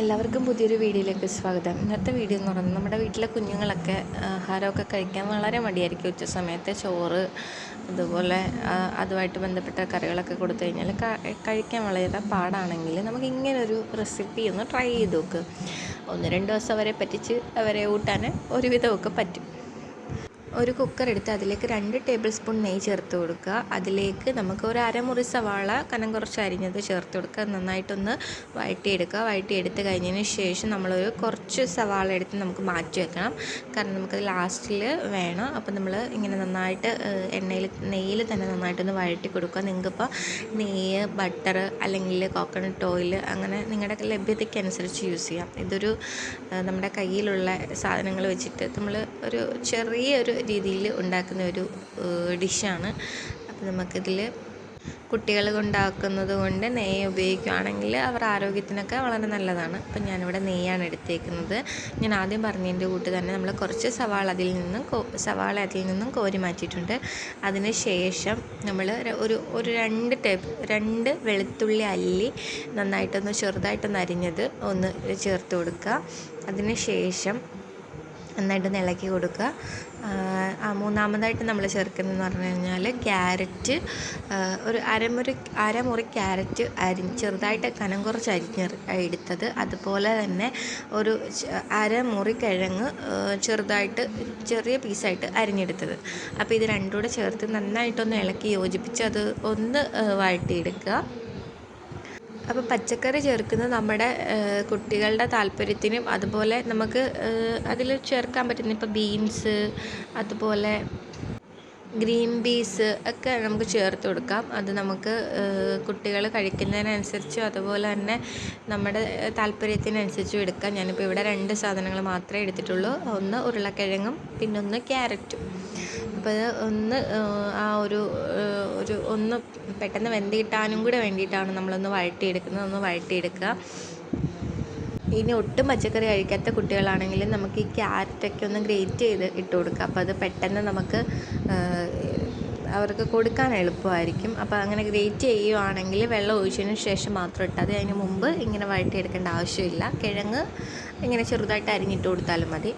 എല്ലാവർക്കും പുതിയൊരു വീഡിയോയിലേക്ക് സ്വാഗതം. ഇന്നത്തെ വീഡിയോ എന്ന് പറയുന്നത് നമ്മുടെ വീട്ടിലെ കുഞ്ഞുങ്ങളൊക്കെ ആഹാരമൊക്കെ കഴിക്കാൻ വളരെ മടിയായിരിക്കും ഉച്ച സമയത്തെ ചോറ് അതുപോലെ അതുമായിട്ട് ബന്ധപ്പെട്ട കറികളൊക്കെ കൊടുത്തു കഴിഞ്ഞാൽ കഴിക്കാൻ വളരെ പാടാണെങ്കിൽ നമുക്ക് ഇങ്ങനൊരു റെസിപ്പി ഒന്ന് ട്രൈ ചെയ്ത് നോക്ക്. ഒന്ന് രണ്ട് ദിവസം അവരെ പറ്റിച്ച് അവരെ ഊട്ടാൻ ഒരുവിധമൊക്കെ പറ്റും. ഒരു കുക്കർ എടുത്ത് അതിലേക്ക് രണ്ട് ടേബിൾ സ്പൂൺ നെയ്യ് ചേർത്ത് കൊടുക്കുക. അതിലേക്ക് നമുക്ക് ഒരു അരമുറി സവാള കനം കുറച്ച് അരിഞ്ഞത് ചേർത്ത് കൊടുക്കുക. നന്നായിട്ടൊന്ന് വഴറ്റിയെടുക്കുക. വഴറ്റിയെടുത്ത് കഴിഞ്ഞതിന് ശേഷം നമ്മളൊരു കുറച്ച് സവാള എടുത്ത് നമുക്ക് മാറ്റി വെക്കണം. കാരണം നമുക്കത് ലാസ്റ്റിൽ വേണം. അപ്പോൾ നമ്മൾ ഇങ്ങനെ നന്നായിട്ട് എണ്ണയിൽ നെയ്യിൽ തന്നെ നന്നായിട്ടൊന്ന് വഴറ്റി കൊടുക്കുക. നിങ്ങൾക്കിപ്പോൾ നെയ്യ് ബട്ടർ അല്ലെങ്കിൽ കോക്കനട്ട് ഓയിൽ അങ്ങനെ നിങ്ങളുടെ ലഭ്യതയ്ക്കനുസരിച്ച് യൂസ് ചെയ്യാം. ഇതൊരു നമ്മുടെ കയ്യിലുള്ള സാധനങ്ങൾ വെച്ചിട്ട് നമ്മൾ ഒരു ചെറിയൊരു രീതിയിൽ ഉണ്ടാക്കുന്ന ഒരു ഡിഷാണ്. അപ്പോൾ നമുക്കിതിൽ കുട്ടികൾ ഉണ്ടാക്കുന്നത് കൊണ്ട് നെയ്യ് ഉപയോഗിക്കുകയാണെങ്കിൽ അവർ ആരോഗ്യത്തിനൊക്കെ വളരെ നല്ലതാണ്. അപ്പം ഞാനിവിടെ നെയ്യാണ് എടുത്തേക്കുന്നത്. ഞാൻ ആദ്യം പറഞ്ഞതിന്റെ കൂട്ട് തന്നെ നമ്മൾ കുറച്ച് സവാള അതിൽ നിന്നും സവാള അതിൽ നിന്നും കോരി മാറ്റിയിട്ടുണ്ട്. അതിന് ശേഷം നമ്മൾ ഒരു ഒരു രണ്ട് ടേബിൾ രണ്ട് വെളുത്തുള്ളി അല്ലി നന്നായിട്ടൊന്ന് ചെറുതായിട്ടൊന്ന് അരിഞ്ഞത് ഒന്ന് ചേർത്ത് കൊടുക്കുക. അതിന് ശേഷം നന്നായിട്ടൊന്ന് ഇളക്കി കൊടുക്കുക. മൂന്നാമതായിട്ട് നമ്മൾ ചേർക്കുന്നതെന്ന് പറഞ്ഞു കഴിഞ്ഞാൽ ക്യാരറ്റ് ഒരു അരമുറി അരമുറി ക്യാരറ്റ് അരി ചെറുതായിട്ട് കനം കുറച്ച് അരിഞ്ഞ് എടുത്തത്. അതുപോലെ തന്നെ ഒരു അരമുറി കിഴങ്ങ് ചെറുതായിട്ട് ചെറിയ പീസായിട്ട് അരിഞ്ഞെടുത്തത്. അപ്പോൾ ഇത് രണ്ടും കൂടെ ചേർത്ത് നന്നായിട്ടൊന്ന് ഇളക്കി യോജിപ്പിച്ച് അത് ഒന്ന് വഴട്ടിയെടുക്കുക അപ്പോൾ പച്ചക്കറി ചേർക്കുന്നത് നമ്മുടെ കുട്ടികളുടെ താല്പര്യത്തിനും അതുപോലെ നമുക്ക് അതിൽ ചേർക്കാൻ പറ്റുന്ന ഇപ്പോൾ ബീൻസ് അതുപോലെ ഗ്രീൻ പീസ് ഒക്കെ നമുക്ക് ചേർത്ത് കൊടുക്കാം. അത് നമുക്ക് കുട്ടികൾ കഴിക്കുന്നതിനനുസരിച്ചും അതുപോലെ തന്നെ നമ്മുടെ താല്പര്യത്തിനനുസരിച്ചും എടുക്കാം. ഞാനിപ്പോൾ ഇവിടെ രണ്ട് സാധനങ്ങൾ മാത്രമേ എടുത്തിട്ടുള്ളൂ. ഒന്ന് ഉരുളക്കിഴങ്ങും പിന്നൊന്ന് ക്യാരറ്റും. അപ്പോൾ ഒന്ന് ആ ഒരു ഒരു ഒന്ന് പെട്ടെന്ന് വെന്ത് കിട്ടാനും കൂടെ വേണ്ടിയിട്ടാണ് നമ്മളൊന്ന് വഴറ്റിയെടുക്കുന്നത്. ഒന്ന് വഴറ്റിയെടുക്കുക. ഇനി ഒട്ടും പച്ചക്കറി കഴിക്കാത്ത കുട്ടികളാണെങ്കിൽ നമുക്ക് ഈ ക്യാരറ്റൊക്കെ ഒന്ന് ഗ്രേറ്റ് ചെയ്ത് ഇട്ട് കൊടുക്കുക അപ്പോൾ അത് പെട്ടെന്ന് നമുക്ക് അവർക്ക് കൊടുക്കാൻ എളുപ്പമായിരിക്കും. അപ്പോൾ അങ്ങനെ ഗ്രേറ്റ് ചെയ്യുവാണെങ്കിൽ വെള്ളം ഒഴിച്ചതിന് ശേഷം മാത്രം ഇട്ടാൽ മതി അതിന് മുമ്പ് ഇങ്ങനെ വഴറ്റിയെടുക്കേണ്ട ആവശ്യമില്ല. കിഴങ്ങ് ഇങ്ങനെ ചെറുതായിട്ട് അരിഞ്ഞിട്ട് കൊടുത്താലും മതി.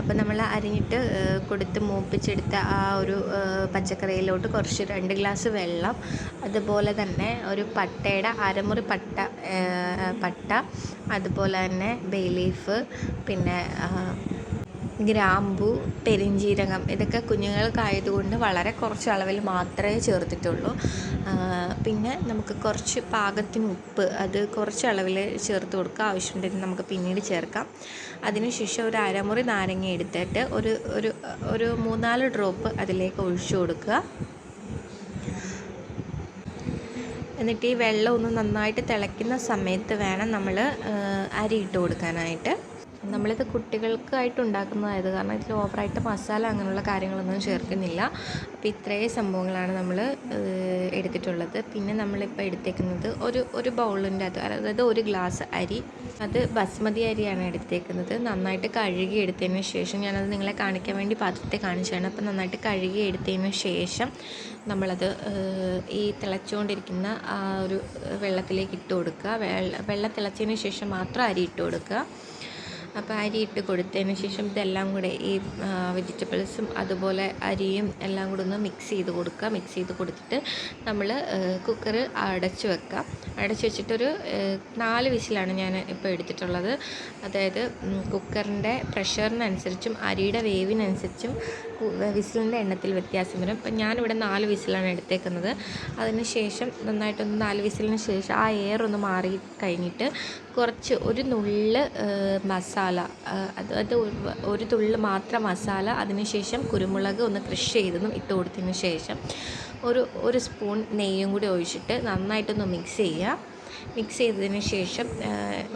അപ്പോൾ നമ്മൾ അരിഞ്ഞിട്ട് കൊടുത്ത് മൂപ്പിച്ചെടുത്ത ആ ഒരു പച്ചക്കറിയിലോട്ട് കുറച്ച് രണ്ട് ഗ്ലാസ് വെള്ളം അതുപോലെ തന്നെ ഒരു പട്ടയുടെ അരമുറി പട്ട പട്ട അതുപോലെ തന്നെ ബേ ലീഫ് പിന്നെ ഗ്രാമ്പു പെരിഞ്ജീരകം ഇതൊക്കെ കുഞ്ഞുങ്ങൾക്കായതുകൊണ്ട് വളരെ കുറച്ച് അളവിൽ മാത്രമേ ചേർത്തിട്ടുള്ളൂ. പിന്നെ നമുക്ക് കുറച്ച് പാകത്തിന് ഉപ്പ് അത് കുറച്ച് അളവിൽ ചേർത്ത് കൊടുക്കുക. ആവശ്യമുണ്ടെങ്കിൽ നമുക്ക് പിന്നീട് ചേർക്കാം. അതിനുശേഷം ഒരു അരമുറി നാരങ്ങ എടുത്തിട്ട് ഒരു ഒരു ഒരു മൂന്നാൽ ഡ്രോപ്പ് അതിലേക്ക് ഒഴിച്ചു കൊടുക്കുക. എന്നിട്ട് ഈ വെള്ളം ഒന്ന് നന്നായിട്ട് തിളയ്ക്കുന്ന സമയത്ത് വേണം നമ്മൾ അരി ഇട്ട് കൊടുക്കാനായിട്ട്. നമ്മളിത് കുട്ടികൾക്കായിട്ട് ഉണ്ടാക്കുന്നതായത് കാരണം ഇതിൽ ഓവറായിട്ട് മസാല അങ്ങനെയുള്ള കാര്യങ്ങളൊന്നും ചേർക്കുന്നില്ല. അപ്പോൾ ഇത്രയും സംഭവങ്ങളാണ് നമ്മൾ എടുത്തിട്ടുള്ളത്. പിന്നെ നമ്മളിപ്പോൾ എടുത്തേക്കുന്നത് ഒരു ഒരു ബൗളിന്റെ അത് അതായത് ഒരു ഗ്ലാസ് അരി അത് ബസ്മതി അരിയാണ് എടുത്തേക്കുന്നത്. നന്നായിട്ട് കഴുകി എടുത്തതിന് ശേഷം ഞാനത് നിങ്ങളെ കാണിക്കാൻ വേണ്ടി പാത്രത്തെ കാണിച്ചാണ് അപ്പോൾ നന്നായിട്ട് കഴുകി എടുത്തതിന് ശേഷം നമ്മളത് ഈ തിളച്ചുകൊണ്ടിരിക്കുന്ന ആ ഒരു വെള്ളത്തിലേക്ക് ഇട്ട് കൊടുക്കുക. വെള്ളം തിളച്ചതിന് ശേഷം മാത്രം അരി ഇട്ട് കൊടുക്കുക. അപ്പോൾ അരി ഇട്ട് കൊടുത്തതിന് ശേഷം ഇതെല്ലാം കൂടെ ഈ വെജിറ്റബിൾസും അതുപോലെ അരിയും എല്ലാം കൂടെ ഒന്ന് മിക്സ് ചെയ്ത് കൊടുക്കുക. മിക്സ് ചെയ്ത് കൊടുത്തിട്ട് നമ്മൾ കുക്കർ അടച്ച് വെക്കുക. അടച്ച് വെച്ചിട്ടൊരു നാല് വിസിലാണ് ഞാൻ ഇപ്പോൾ എടുത്തിട്ടുള്ളത്. അതായത് കുക്കറിന്റെ പ്രഷറിനനുസരിച്ചും അരിയുടെ വേവിനനുസരിച്ചും വിസിലിന്റെ എണ്ണത്തിൽ വ്യത്യാസം വരും. അപ്പം ഞാനിവിടെ നാല് വിസിലാണ് എടുത്തേക്കുന്നത്. അതിന് ശേഷം നന്നായിട്ടൊന്ന് നാല് വിസിലിന് ശേഷം ആ എയർ ഒന്ന് മാറി കഴിഞ്ഞിട്ട് കുറച്ച് ഒരു നുള്ള് മസാല അതായത് ഒരു തുള്ളി മാത്രം മസാല അതിനുശേഷം കുരുമുളക് ഒന്ന് ക്രഷ് ചെയ്തതും ഇട്ട് കൊടുത്തതിന് ശേഷം ഒരു ഒരു സ്പൂൺ നെയ്യും കൂടി ഒഴിച്ചിട്ട് നന്നായിട്ടൊന്ന് മിക്സ് ചെയ്യുക. മിക്സ് ചെയ്തതിന് ശേഷം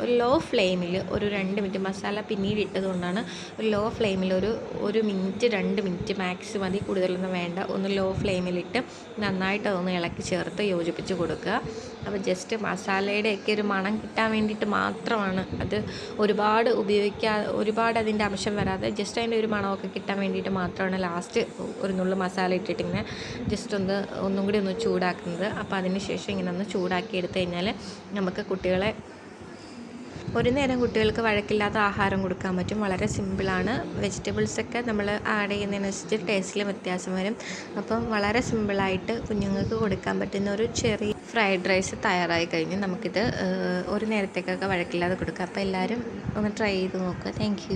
ഒരു ലോ ഫ്ലെയിമിൽ ഒരു രണ്ട് മിനിറ്റ് മസാല പിന്നീട് ഇട്ടതുകൊണ്ടാണ് ഒരു ലോ ഫ്ലെയിമിൽ ഒരു ഒരു മിനിറ്റ് രണ്ട് മിനിറ്റ് മാക്സിമം മതി കൂടുതലൊന്നും വേണ്ട. ഒന്ന് ലോ ഫ്ലെയിമിലിട്ട് നന്നായിട്ട് അതൊന്ന് ഇളക്കി ചേർത്ത് യോജിപ്പിച്ച് കൊടുക്കുക. അപ്പോൾ ജസ്റ്റ് മസാലയുടെയൊക്കെ ഒരു മണം കിട്ടാൻ വേണ്ടിയിട്ട് മാത്രമാണ് അത് ഒരുപാട് ഉപയോഗിക്കാ ഒരുപാട് അതിന്റെ അംശം വരാതെ ജസ്റ്റ് അതിന്റെ ഒരു മണമൊക്കെ കിട്ടാൻ വേണ്ടിയിട്ട് മാത്രമാണ് ലാസ്റ്റ് ഒരു നുള്ളു മസാല ഇട്ടിട്ട് ഇങ്ങനെ ജസ്റ്റ് ഒന്ന് ഒന്നും കൂടി ഒന്ന് ചൂടാക്കുന്നത്. അപ്പോൾ അതിന് ശേഷം ഇങ്ങനെ ഒന്ന് ചൂടാക്കി എടുത്തു കഴിഞ്ഞാൽ നമുക്ക് കുട്ടികളെ ഒരു നേരം കുട്ടികൾക്ക് വഴക്കില്ലാത്ത ആഹാരം കൊടുക്കാൻ പറ്റും. വളരെ സിമ്പിളാണ് വെജിറ്റബിൾസൊക്കെ നമ്മൾ ആഡ് ചെയ്യുന്നതിനനുസരിച്ച് ടേസ്റ്റിൽ വ്യത്യാസം വരും. അപ്പം വളരെ സിമ്പിളായിട്ട് കുഞ്ഞുങ്ങൾക്ക് കൊടുക്കാൻ പറ്റുന്ന ഒരു ചെറിയ ഫ്രൈഡ് റൈസ് തയ്യാറായി കഴിഞ്ഞ്. നമുക്കിത് ഒരു നേരത്തേക്കൊക്കെ വഴക്കില്ലാതെ കൊടുക്കാം. അപ്പോൾ എല്ലാവരും ഒന്ന് ട്രൈ ചെയ്ത് നോക്കുക. താങ്ക്